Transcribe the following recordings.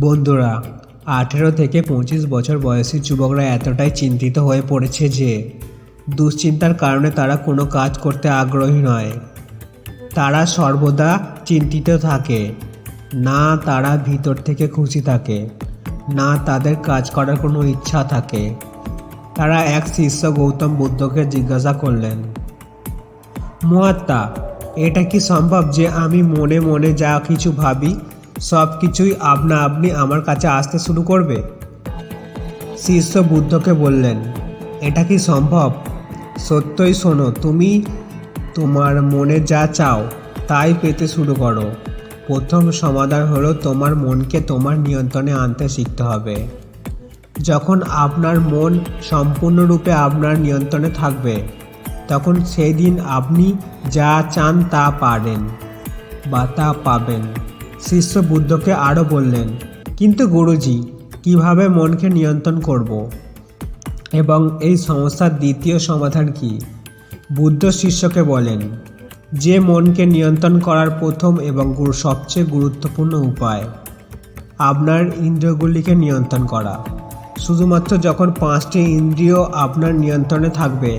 বন্ধুরা, আঠেরো থেকে পঁচিশ বছর বয়সী যুবকরা এতটাই চিন্তিত হয়ে পড়েছে যে দুশ্চিন্তার কারণে তারা কোনো কাজ করতে আগ্রহী নয়। তারা সর্বদা চিন্তিত থাকে। না তারা ভিতর থেকে খুশি থাকে। না তাদের কাজ করার কোনো ইচ্ছা থাকে। তারা এক শিষ্য গৌতম বুদ্ধকে জিজ্ঞাসা করলেন মহাত্মা এটা কি সম্ভব যে আমি মনে মনে যা কিছু ভাবি, সব কিছুই আপনা আপনি আমার কাছে আসতে শুরু করবে? শিষ্য বুদ্ধকে বললেন, এটা কি সম্ভব? সত্যই শোনো, তুমি তোমার মনে যা চাও, তাই পেতে শুরু করো। প্রথম সমাধান হলো তোমার মনকে তোমার নিয়ন্ত্রণে আনতে শিখতে হবে। যখন আপনার মন সম্পূর্ণরূপে আপনার নিয়ন্ত্রণে থাকবে তখন সেই দিন আপনি যা চান তা পারেন বা তা পাবেন। শিষ্য বুদ্ধকে আরও বললেন, কিন্তু গুরুজি, কীভাবে মনকে নিয়ন্ত্রণ করব? এবং এই সমস্যার দ্বিতীয় সমাধান কি? বুদ্ধ শিষ্যকে বলেন, যে মনকে নিয়ন্ত্রণ করার প্রথম এবং সবচেয়ে গুরুত্বপূর্ণ উপায়, আপনার ইন্দ্রিয়গুলিকে নিয়ন্ত্রণ করা। শুধুমাত্র যখন পাঁচটি ইন্দ্রিয় আপনার নিয়ন্ত্রণে থাকবে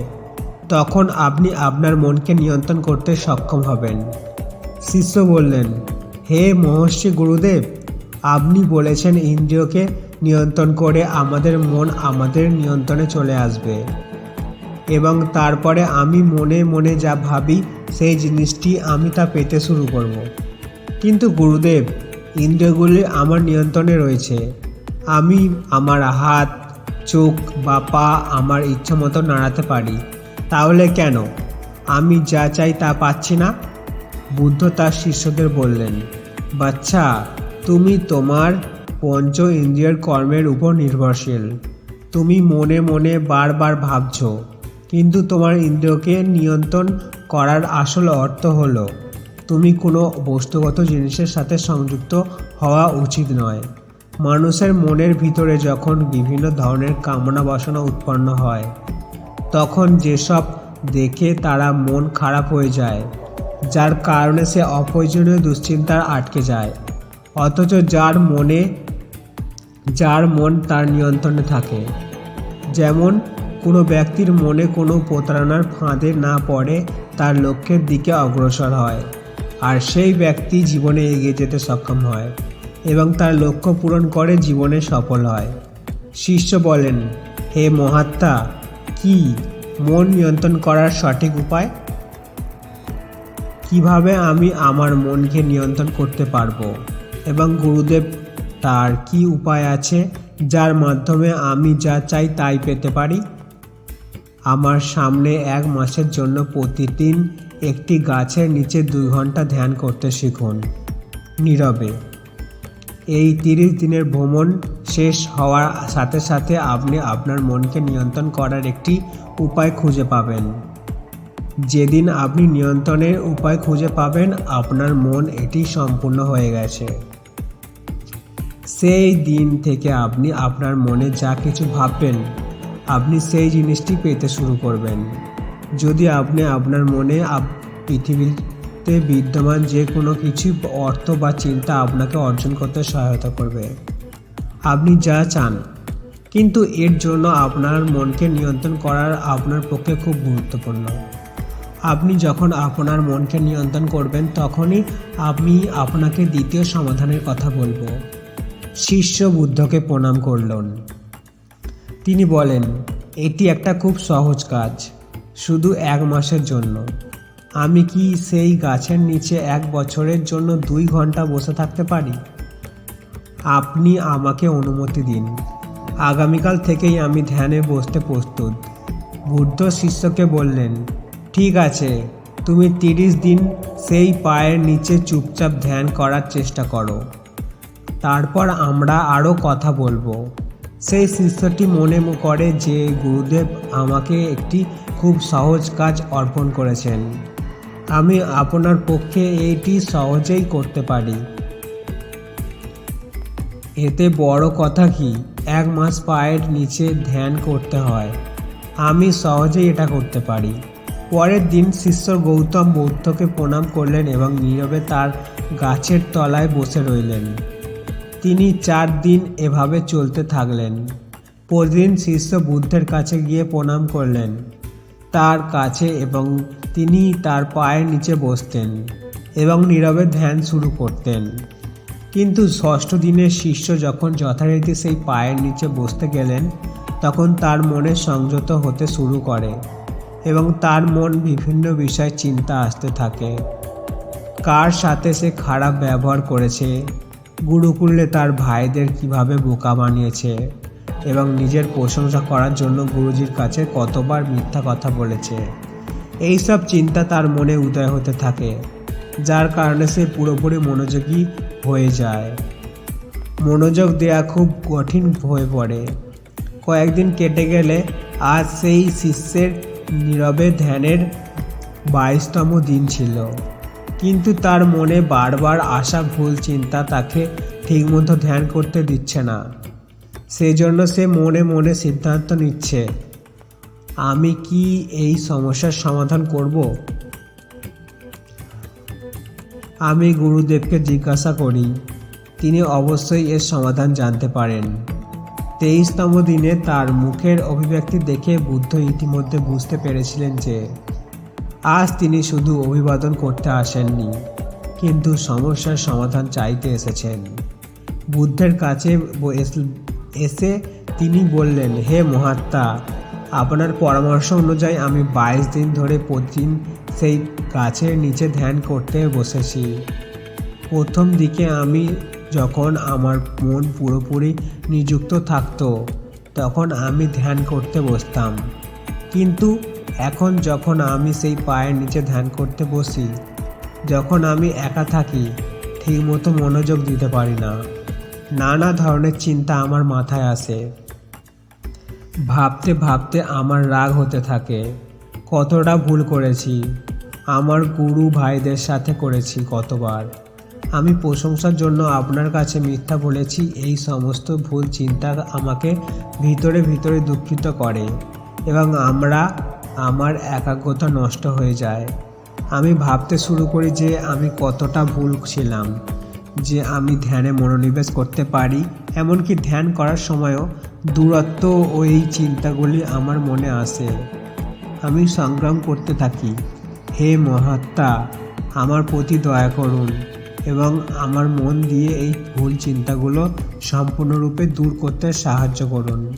তখন আপনি আপনার মনকে নিয়ন্ত্রণ করতে সক্ষম হবেন। শিষ্য বললেন, হে মহর্ষি গুরুদেব, আপনি বলেছেন ইন্দ্রিয়কে নিয়ন্ত্রণ করে আমাদের মন আমাদের নিয়ন্ত্রণে চলে আসবে। এবং তারপরে আমি মনে মনে যা ভাবি, সেই জিনিসটি আমি তা পেতে শুরু করব। কিন্তু গুরুদেব, ইন্দ্রিয়গুলি আমার নিয়ন্ত্রণে রয়েছে। আমি আমার হাত, চোখ বা পা আমার ইচ্ছা মতো নাড়াতে পারি। তাহলে কেন? আমি যা চাই তা পাচ্ছি না? বুদ্ধ তার শিষ্যদের বললেন, বাচ্চা, তুমি তোমার পঞ্চ ইন্দ্রিয়ের কর্মের উপর নির্ভরশীল। তুমি মনে মনে বারবার ভাবছ, কিন্তু তোমার ইন্দ্রিয়কে নিয়ন্ত্রণ করার আসল অর্থ হলো, তুমি কোনো বস্তুগত জিনিসের সাথে সংযুক্ত হওয়া উচিত নয়। মানুষের মনের ভিতরে যখন বিভিন্ন ধরনের কামনা বাসনা উৎপন্ন হয় তখন যেসব দেখে তারা মন খারাপ হয়ে যায়, যার কারণে সে অপ্রয়োজনীয় দুশ্চিন্তার আটকে যায়। অথচ যার মনে, যার মন তার নিয়ন্ত্রণে থাকে। যেমন, কোনো ব্যক্তির মনে কোনো প্রতারণার ফাঁদে না পড়ে তার লক্ষ্যের দিকে অগ্রসর হয়, আর সেই ব্যক্তি জীবনে এগিয়ে যেতে সক্ষম হয় এবং তার লক্ষ্য পূরণ করে জীবনে সফল হয়। শিষ্য বলেন, হে মহাত্মা কি মন নিয়ন্ত্রণ করার সঠিক উপায়? কীভাবে আমি আমার মনকে নিয়ন্ত্রণ করতে পারব? এবং গুরুদেব, তার কি উপায় আছে যার মাধ্যমে আমি যা চাই তাই পেতে পারি? আমার সামনে এক মাসের জন্য প্রতিদিন একটি গাছের নিচে দুই ঘণ্টা ধ্যান করতে শিখুন। নীরবে এই তিরিশ দিনের ভ্রমণ শেষ হওয়ার সাথে সাথে আপনি আপনার মনকে নিয়ন্ত্রণ করার একটি উপায় খুঁজে পাবেন। যেদিন আপনি নিয়ন্ত্রণের উপায় খুঁজে পাবেন, আপনার মন এটি সম্পূর্ণ হয়ে গেছে। সেই দিন থেকে আপনি আপনার মনে যা কিছু ভাববেন, আপনি সেই জিনিসটি পেতে শুরু করবেন। যদি আপনি আপনার মনে আপ- পৃথিবীতে বিদ্যমান যে কোনো কিছু অর্থ বা চিন্তা আপনাকে অর্জন করতে সহায়তা করবে। আপনি যা চান। কিন্তু এর জন্য আপনার মনকে নিয়ন্ত্রণ করার আপনার পক্ষে খুব গুরুত্বপূর্ণ। আপনি যখন আপনার মনকে নিয়ন্ত্রণ করবেন, তখনই আমি আপনাকে দ্বিতীয় সমাধানের কথা বলব। শিষ্য বুদ্ধকে প্রণাম করলেন। তিনি বলেন, এটি একটা খুব সহজ কাজ, শুধু এক মাসের জন্য। আমি কি সেই গাছের নিচে এক বছরের জন্য দুই ঘণ্টা বসে থাকতে পারি? আপনি আমাকে অনুমতি দিন। আগামীকাল থেকেই আমি ধ্যানে বসতে প্রস্তুত। বুদ্ধ শিষ্যকে বললেন, ঠিক আছে, তুমি তিরিশ দিন সেই পায়ের নিচে চুপচাপ ধ্যান করার চেষ্টা করো। তারপর আমরা আরও কথা বলব। সেই শিষ্যটি মনে করে যে গুরুদেব আমাকে একটি খুব সহজ কাজ অর্পণ করেছেন। আমি আপনার পক্ষে এইটি সহজেই করতে পারি। এতে বড় কথা কি, এক মাস পায়ের নিচে ধ্যান করতে হয়। আমি সহজেই এটা করতে পারি। পরের দিন শিষ্য গৌতম বৌদ্ধকে প্রণাম করলেন এবং নীরবে তার গাছের তলায় বসে রইলেন। তিনি চার দিন এভাবে চলতে থাকলেন। প্রতিদিন শিষ্য বুদ্ধের কাছে গিয়ে প্রণাম করলেন। তার কাছে এবং তিনি তার পায়ের নিচে বসতেন এবং নীরবে ধ্যান শুরু করতেন। কিন্তু ষষ্ঠ দিনের শিষ্য যখন যথারীতি সেই পায়ের নিচে বসতে গেলেন, তখন তার মনে সংযত হতে শুরু করে এবং তার মন বিভিন্ন বিষয় চিন্তা আসতে থাকে। কার সাথে সে খারাপ ব্যবহার করেছে? গুরুকুলে তার ভাইদের কীভাবে বোকা বানিয়েছে? এবং নিজের প্রশংসা করার জন্য গুরুজির কাছে কতবার মিথ্যা কথা বলেছে। এইসব চিন্তা তার মনে উদয় হতে থাকে, যার কারণে সে পুরোপুরি মনোযোগী হয়ে যায়। মনোযোগ দেওয়া খুব কঠিন হয়ে পড়ে। কয়েকদিন কেটে গেলে আজ সেই শিষ্যের নীরবে ধ্যানের বাইশতম দিন ছিল। কিন্তু তার মনে বারবার আসা ভুল চিন্তা তাকে ঠিকমতো ধ্যান করতে দিচ্ছে না। সেই জন্য সে মনে মনে সিদ্ধান্ত নিচ্ছে। আমি কি এই সমস্যার সমাধান করব? আমি গুরুদেবকে জিজ্ঞাসা করি, তিনি অবশ্যই এর সমাধান জানতে পারেন। তেইশতম দিনে তার মুখের অভিব্যক্তি দেখে বুদ্ধ ইতিমধ্যে বুঝতে পেরেছিলেন যে, আজ তিনি শুধু অভিবাদন করতে আসেননি, কিন্তু সমস্যার সমাধান চাইতে এসেছেন। বুদ্ধের কাছে এস- তিনি বললেন, হে মহাত্মা, আপনার পরামর্শ অনুযায়ী আমি বাইশ দিন ধরে প্রতিদিন সেই গাছের নিচে ধ্যান করতে বসেছি। প্রথম দিকে আমি যখন আমার মন পুরোপুরি নিযুক্ত থাকতো, তখন আমি ধ্যান করতে বসতাম। কিন্তু এখন যখন আমি সেই পায়ের নিচে ধ্যান করতে বসি, যখন আমি একা থাকি, ঠিকমতো মনোযোগ দিতে পারি না। নানা ধরনের চিন্তা আমার মাথায় আসে। ভাবতে ভাবতে আমার রাগ হতে থাকে। কতটা ভুল করেছি? আমার গুরু ভাইদের সাথে করেছি কতবার? আমি প্রশংসার জন্য আপনার কাছে মিথ্যা বলেছি, এই সমস্ত ভুল চিন্তা আমাকে ভিতরে ভিতরে দুঃখিত করে এবং আমরা, আমার একাগ্রতা নষ্ট হয়ে যায়। আমি ভাবতে শুরু করি যে আমি কতটা ভুল ছিলাম। যে আমি ধ্যানে মনোনিবেশ করতে পারি, এমনকি ধ্যান করার সময়ও দূরত্ব ও এই চিন্তাগুলি আমার মনে আসে। আমি সংগ্রাম করতে থাকি। হে মহাত্মা, আমার প্রতি দয়া করুন এবং আমার মন দিয়ে এই ভুল চিন্তাগুলো সম্পূর্ণরূপে দূর করতে সাহায্য করুন।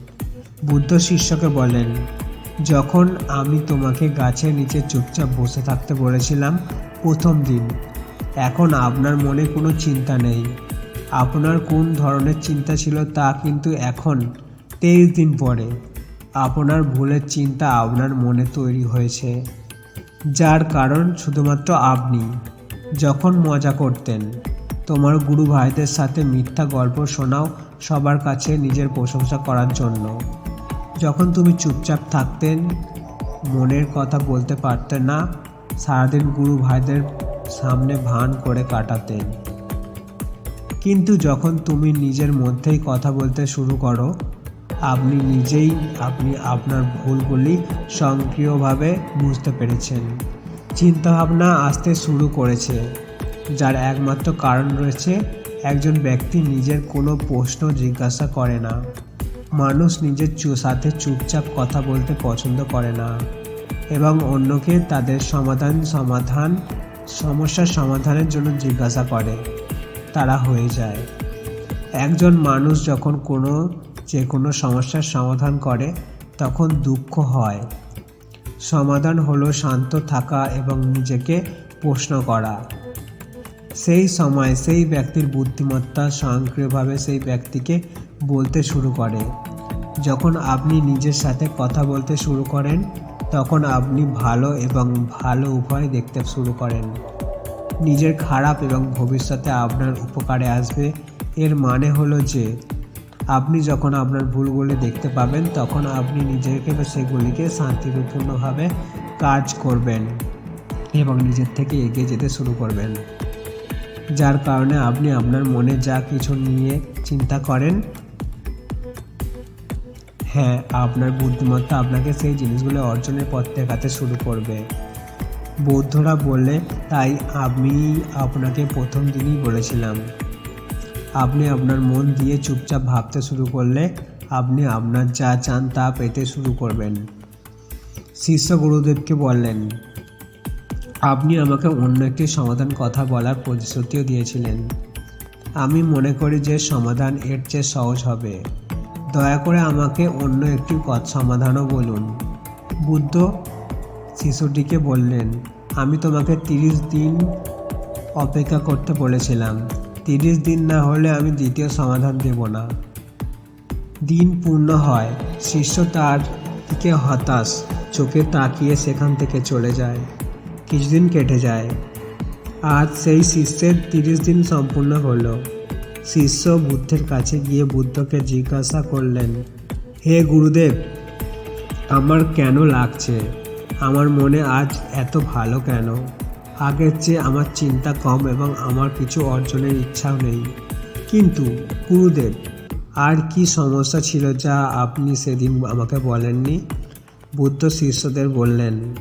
বুদ্ধ শিষ্যকে বলেন, যখন আমি তোমাকে গাছের নিচে চুপচাপ বসে থাকতে বলেছিলাম প্রথম দিন এখন আপনার মনে কোনো চিন্তা নেই। আপনার কোন ধরনের চিন্তা ছিল তা কিন্তু এখন, তেইশ দিন পরে, আপনার ভুলের চিন্তা আপনার মনে তৈরি হয়েছে। যার কারণ শুধুমাত্র আপনি। যখন মজা করতেন, তোমার গুরু ভাইদের সাথে মিথ্যা গল্প শোনাও সবার কাছে নিজের প্রশংসা করার জন্য। যখন তুমি চুপচাপ থাকতেন, মনের কথা বলতে পারতেন না, সারাদিন গুরু ভাইদের সামনে ভান করে কাটাতেন। কিন্তু যখন তুমি নিজের মধ্যেই কথা বলতে শুরু করো, আপনি নিজেই আপনি আপনার ভুলগুলি সক্রিয়ভাবে বুঝতে পেরেছেন। চিন্তাভাবনা আসতে শুরু করেছে, যার একমাত্র কারণ রয়েছে একজন ব্যক্তি নিজের কোনো প্রশ্ন জিজ্ঞাসা করে না। মানুষ নিজের সাথে চুপচাপ কথা বলতে পছন্দ করে না, এবং অন্যকে তাদের সমাধান সমাধান সমস্যার সমাধানের জন্য জিজ্ঞাসা করে, তারা হয়ে যায়। একজন মানুষ যখন কোনো, যে কোনো সমস্যার সমাধান করে, তখন দুঃখ হয়। সমাধান হলো শান্ত থাকা এবং নিজেকে প্রশ্ন করা। সেই সময় সেই ব্যক্তির বুদ্ধিমত্তা স্বয়ংক্রিয়ভাবে সেই ব্যক্তিকে বলতে শুরু করে। যখন আপনি নিজের সাথে কথা বলতে শুরু করেন তখন আপনি ভালো এবং ভালো উভয় দেখতে শুরু করেন। নিজের খারাপ এবং ভবিষ্যতে আপনার উপকারে আসবে। এর মানে হলো যে, আপনি যখন আপনার ভুলগুলি দেখতে পাবেন, তখন আপনি নিজেকে সেগুলিকে শান্তিপূর্ণভাবে কাজ করবেন এবং নিজের থেকে এগিয়ে যেতে শুরু করবেন। যার কারণে আপনি আপনার মনে যা কিছু নিয়ে চিন্তা করেন হ্যাঁ আপনার বুদ্ধিমত্তা আপনাকে সেই জিনিসগুলো অর্জনের পথ দেখাতে শুরু করবে। বৌদ্ধরা বললে, তাই আমি আপনাকে প্রথম দিনই বলেছিলাম। আপনি আপনার মন দিয়ে চুপচাপ ভাবতে শুরু করলে, আপনি আপনার যা চান তা পেতে শুরু করবেন। শিষ্য গুরুদেবকে বললেন, আপনি আমাকে অন্য একটি সমাধান কথা বলার প্রতিশ্রুতিও দিয়েছিলেন। আমি মনে করি যে সমাধান এর চেয়ে সহজ হবে। দয়া করে আমাকে অন্য একটি পথ সমাধানও বলুন। বুদ্ধ শিশুটিকে বললেন, আমি তোমাকে তিরিশ দিন অপেক্ষা করতে বলেছিলাম। তিরিশ দিন না হলে আমি দ্বিতীয় সমাধান দেব না। দিন পূর্ণ হয়, শিষ্য তার দিকে হতাশ, চোখে তাকিয়ে সেখান থেকে চলে যায়। কিছুদিন কেটে যায়। আজ সেই শিষ্যের তিরিশ দিন সম্পূর্ণ হলো। শিষ্য বুদ্ধের কাছে গিয়ে বুদ্ধকে জিজ্ঞাসা করলেন, হে গুরুদেব, আমার কেন লাগছে? আমার মনে আজ এত ভালো কেন? আগের চেয়ে আমার চিন্তা কম এবং আমার কিছু অর্জনের ইচ্ছাও নেই। কিন্তু, গুরুদেব, আর কি সমস্যা ছিল যা আপনি সেদিন আমাকে বলেননি? বুদ্ধ শিষ্যদের বললেন,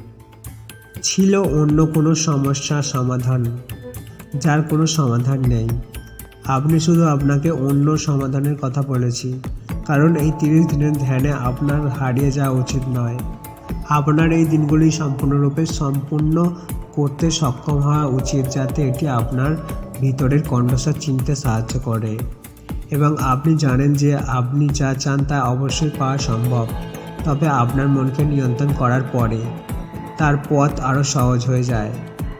ছিল অন্য কোনো সমস্যার সমাধান, যার কোনো সমাধান নেই। আপনি শুধু আপনাকে অন্য সমাধানের কথা বলেছি। কারণ এই তিরিশ দিনের ধ্যানে আপনার হারিয়ে যাওয়া উচিত নয়। আপনার এই দিনগুলি সম্পূর্ণরূপে সম্পূর্ণ করতে সক্ষম হওয়া উচিত যাতে এটি আপনার ভিতরের কণ্ঠস্বর চিনতে সাহায্য করে। এবং আপনি জানেন যে আপনি যা চান তা অবশ্যই পাওয়া সম্ভব। তবে আপনার মনকে নিয়ন্ত্রণ করার পরে তার পথ আরও সহজ হয়ে যায়।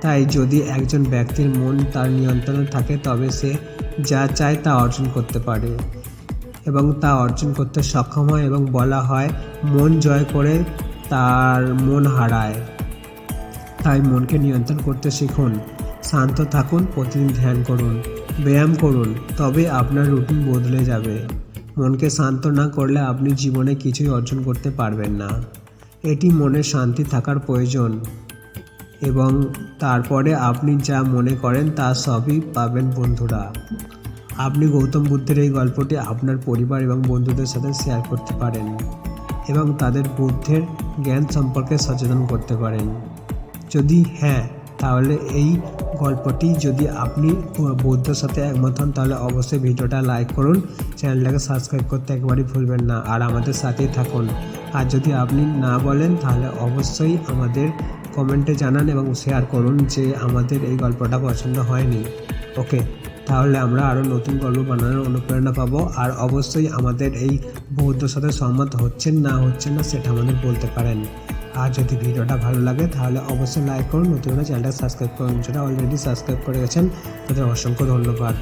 তাই যদি একজন ব্যক্তির মন তার নিয়ন্ত্রণে থাকে, তবে সে যা চায় তা অর্জন করতে পারে এবং তা অর্জন করতে সক্ষম হয় এবং বলা হয়, মন জয় করে তার মন হারায়। তাই মনকে নিয়ন্ত্রণ করতে শিখুন, শান্ত থাকুন, প্রতিদিন ধ্যান করুন, ব্যায়াম করুন, তবে আপনার রুটিন বদলে যাবে। মনকে শান্ত না করলে আপনি জীবনে কিছুই অর্জন করতে পারবেন না। এটি মনে শান্তি থাকার প্রয়োজন। এবং তারপরে আপনি যা মনে করেন তা সবই পাবেন বন্ধুরা। আপনি গৌতম বুদ্ধের এই গল্পটি আপনার পরিবার এবং বন্ধুদের সাথে শেয়ার করতে পারেন এবং তাদের বুদ্ধের জ্ঞান সম্পর্কে সচেতন করতে পারেন। যদি হ্যাঁ তাহলে এই গল্পটি যদি আপনি বৌদ্ধর সাথে একমত হন, তাহলে অবশ্যই ভিডিওটা লাইক করুন, চ্যানেলটাকে সাবস্ক্রাইব করতে একবারই ভুলবেন না, আর আমাদের সাথেই থাকুন। আর যদি আপনি না বলেন, তাহলে অবশ্যই আমাদের কমেন্টে জানান এবং শেয়ার করুন যে আমাদের এই গল্পটা পছন্দ হয়নি। ওকে, তাহলে আমরা আরও নতুন গল্প বানানোর অনুপ্রেরণা পাবো। আর অবশ্যই আমাদের এই বৌদ্ধর সাথে সহমত হচ্ছেন না হচ্ছেন না সেটা আমাদের বলতে পারেন। আর যদি ভিডিওটা ভালো লাগে, তাহলে অবশ্যই লাইক করুন। নতুন চ্যানেলটা সাবস্ক্রাইব করুন। যেটা অলরেডি সাবস্ক্রাইব করে গেছেন, তাদের অসংখ্য ধন্যবাদ।